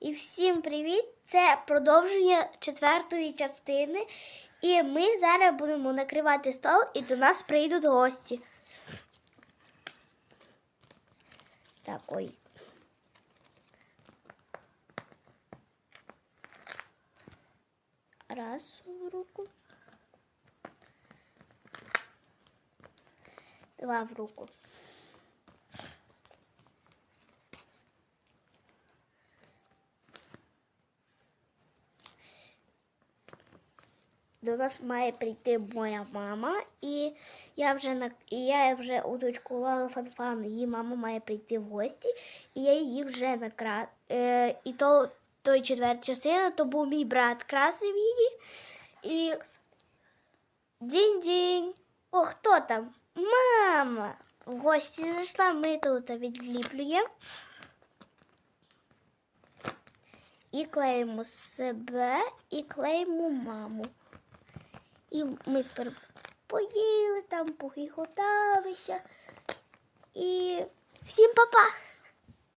І всім привіт! Це продовження четвертої частини. І ми зараз будемо накривати стол, і до нас прийдуть гості. Так, ой. Раз в руку. Два в руку. До нас має прийти моя мама, і я вже на і я вже у дочку Лала Фанфан, її мама має прийти в гості, і я її вже накра... Е, і то той четверта частина, то був мій брат красив її. І дінь-дінь. О, хто там? Мама! В гості зайшла, ми тут відліплюємо. І клеїмо себе, і клеїмо маму. І ми тепер поїли там, похихоталися. І всім па-па!